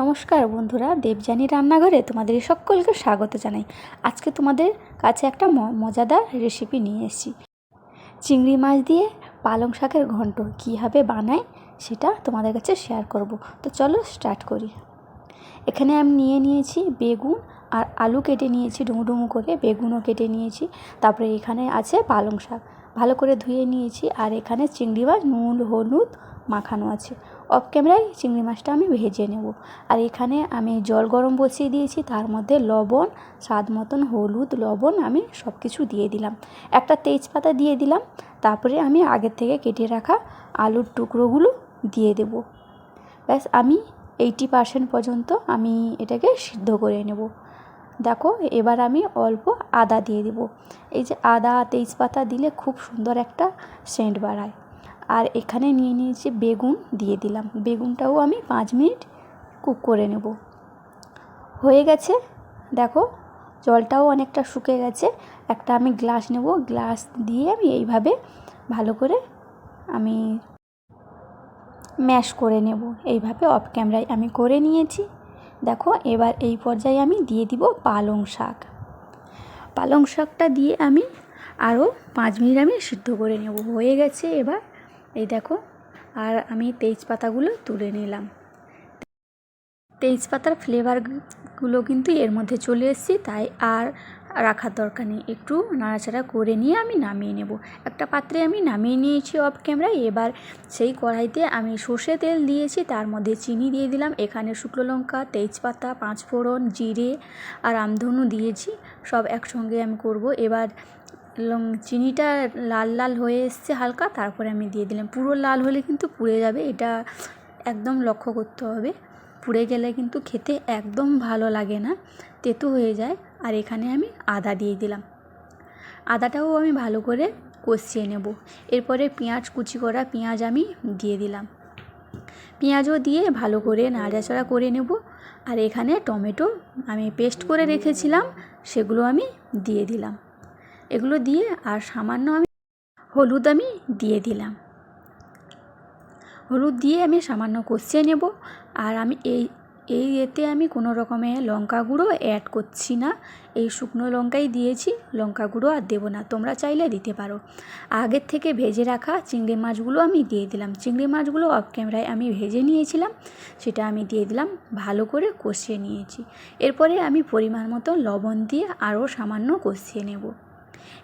নমস্কার বন্ধুরা, দেবযানী রান্নাঘরে তোমাদের সকলকে স্বাগত জানাই। আজকে তোমাদের কাছে একটা মজাদার রেসিপি নিয়ে এসেছি। চিংড়ি মাছ দিয়ে পালং শাকের ঘন্ট কীভাবে বানাই সেটা তোমাদের কাছে শেয়ার করব। তো চলো স্টার্ট করি। এখানে আমি নিয়ে নিয়েছি বেগুন আর আলু কেটে নিয়েছি, ডুমু ডুমু করে বেগুনও কেটে নিয়েছি। তারপরে এখানে আছে পালং শাক। ভালো করে ধুয়ে নিয়েছি আর এখানে চিংড়ি মাছ নুন, হলুদ মাখানো আছে। অফ ক্যামেরায় চিংড়ি মাছটা আমি ভেজে নেব। আর এখানে আমি জল গরম বসিয়ে দিয়েছি, তার মধ্যে লবণ, স্বাদ মতন হলুদ, লবণ আমি সব কিছু দিয়ে দিলাম। একটা তেজপাতা দিয়ে দিলাম, তারপরে আমি আগের থেকে কেটে রাখা আলুর টুকরোগুলো দিয়ে দেব। ব্যাস, আমি এইটি পার্সেন্ট পর্যন্ত আমি এটাকে সিদ্ধ করে নেব। দেখো, এবার আমি অল্প আদা দিয়ে দেব। এই যে আদা, তেজপাতা দিলে খুব সুন্দর একটা সেন্ট বাড়ায়। আর এখানে নিয়ে নিয়েছি বেগুন, দিয়ে দিলাম। বেগুনটাও আমি পাঁচ মিনিট কুক করে নেব। হয়ে গেছে। দেখো, জলটাও অনেকটা শুকে গেছে। একটা আমি গ্লাস নেব। গ্লাস দিয়ে আমি এইভাবে ভালো করে আমি ম্যাশ করে নেব। এইভাবে অফ ক্যামেরায় আমি করে নিয়েছি। দেখো, এবার এই পর্যায়ে আমি দিয়ে দিব পালং শাক। পালং শাকটা দিয়ে আমি আরও পাঁচ মিনিট আমি সিদ্ধ করে নেব। হয়ে গেছে এবার এই দেখো, আর আমি তেজপাতাগুলো তুলে নিলাম। তেজপাতার ফ্লেভারগুলো কিন্তু এর মধ্যে চলে এসেছি, তাই আর রাখার দরকার নেই। একটু নাড়াচাড়া করে নিয়ে আমি নামিয়ে নেব। একটা পাত্রে আমি নামিয়ে নিয়েছি অফ ক্যামেরায় এবার সেই কড়াইতে আমি সর্ষে তেল দিয়েছি, তার মধ্যে চিনি দিয়ে দিলাম। এখানে শুকনো লঙ্কা, তেজপাতা, পাঁচফোড়ন, জিরে আর আমধনু দিয়েছি। সব একসঙ্গে আমি করব। এবার লং চিনিটা লাল লাল হয়ে এসছে হালকা, তারপরে আমি দিয়ে দিলাম। পুরো লাল হলে কিন্তু পুড়ে যাবে, এটা একদম লক্ষ্য করতে হবে। পুড়ে গেলে কিন্তু খেতে একদম ভালো লাগে না, তেতো হয়ে যায়। আর এখানে আমি আদা দিয়ে দিলাম। আদাটাও আমি ভালো করে কষিয়ে নেব। এরপরে পেঁয়াজ, কুচি করা পেঁয়াজ আমি দিয়ে দিলাম। পেঁয়াজও দিয়ে ভালো করে নাড়াচাড়া করে নেব। আর এখানে টমেটো আমি পেস্ট করে রেখেছিলাম, সেগুলো আমি দিয়ে দিলাম। এগুলো দিয়ে আর সামান্য আমি হলুদ আমি দিয়ে দিলাম। হলুদ দিয়ে আমি সামান্য কষিয়ে নেব। আর আমি এই এই এতে আমি কোনো রকমের লঙ্কা গুঁড়ো অ্যাড করছি না। এই শুকনো লঙ্কাই দিয়েছি, লঙ্কা গুঁড়ো আর দেবো না, তোমরা চাইলে দিতে পারো। আগের থেকে ভেজে রাখা চিংড়ি মাছগুলো আমি দিয়ে দিলাম। চিংড়ি মাছগুলো অফ ক্যামেরায় আমি ভেজে নিয়েছিলাম, সেটা আমি দিয়ে দিলাম, ভালো করে কষিয়ে নিয়েছি। এরপরে আমি পরিমাণ মতো লবণ দিয়ে আরও সামান্য কষিয়ে নেব।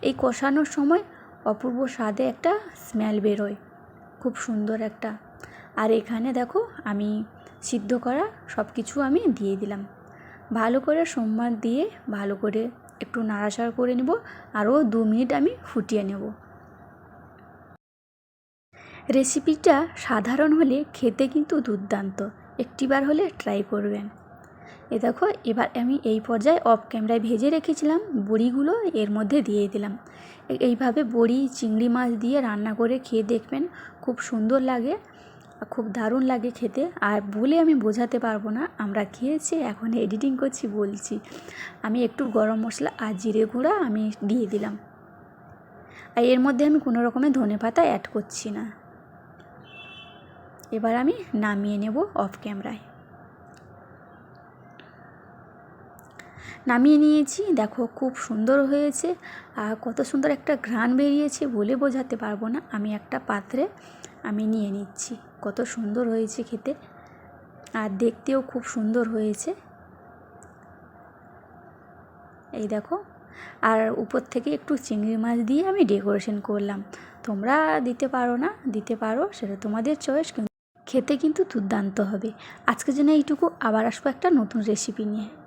এই কষানোর সময় অপূর্ব স্বাদে একটা স্মেল বেরোয়। খুব সুন্দর একটা। আর এখানে দেখো, আমি সিদ্ধ করা সব কিছু আমি দিয়ে দিলাম। ভালো করে সোমবার দিয়ে ভালো করে একটু নাড়াচাড়া করে নেব, আরও দু মিনিট আমি ফুটিয়ে নেব। রেসিপিটা সাধারণ হলে খেতে কিন্তু দুর্দান্ত। একটিবার হলে ট্রাই করবেন। এ দেখো, এবার আমি এই পর্যায়ে অফ ক্যামেরায় ভেজে রেখেছিলাম, বড়িগুলো এর মধ্যে দিয়ে দিলাম। এইভাবে বড়ি, চিংড়ি মাছ দিয়ে রান্না করে খেয়ে দেখবেন খুব সুন্দর লাগে খুব দারুণ লাগে খেতে। আর বলে আমি বোঝাতে পারব না, আমরা খেয়েছি, এখন এডিটিং করছি, বলছি। আমি একটু গরম মশলা আর জিরে গুঁড়া আমি দিয়ে দিলাম। আর এর মধ্যে আমি কোনো রকমের ধনে পাতা অ্যাড করছি না। এবার আমি নামিয়ে নেব অফ ক্যামেরায় নামিয়ে নিয়েছি। দেখো খুব সুন্দর হয়েছে। আর কত সুন্দর একটা ঘ্রাণ বেরিয়েছে বলে বোঝাতে পারব না। আমি একটা পাত্রে আমি নিয়ে নিচ্ছি। কত সুন্দর হয়েছে খেতে। আর দেখতেও খুব সুন্দর হয়েছে। এই দেখো। আর উপর থেকে একটু চিংড়ি মাছ দিয়ে আমি ডেকোরেশন করলাম। তোমরা দিতে পারো না, দিতে পারো, সেটা তোমাদের চয়েস খেতে কিন্তু দুর্দান্ত হবে। আজকের জন্য এইটুকু। আবার আসব একটা নতুন রেসিপি নিয়ে।